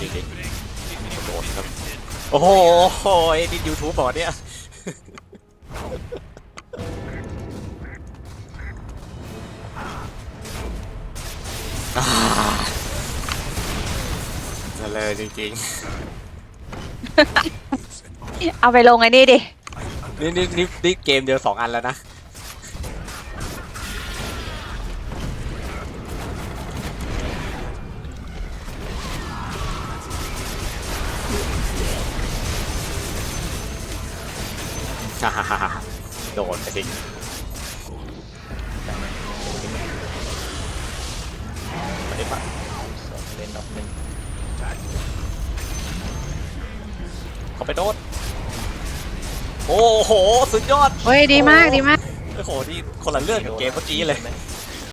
จริงๆโดนครับ โอ้โหไอ้นี่ยูทูบบอกเนี่ยอ่านั่นเลยจริงเอาไปลงไอ้นี่ดิๆ นี่นี่นี่นี่เกมเดียวสองอันแล้วนะ ฮ่าฮ่าฮ่าฮ่าโดนไปดิไม่ได้ปะสองเล่นดอกหนึ่งเขาไปโดนโอ้โห สุดยอดเฮ้ยดีมากดีมาก โอ้โห นี่คนละเรื่องกับเกมเมื่อกี้เลยใช่ไห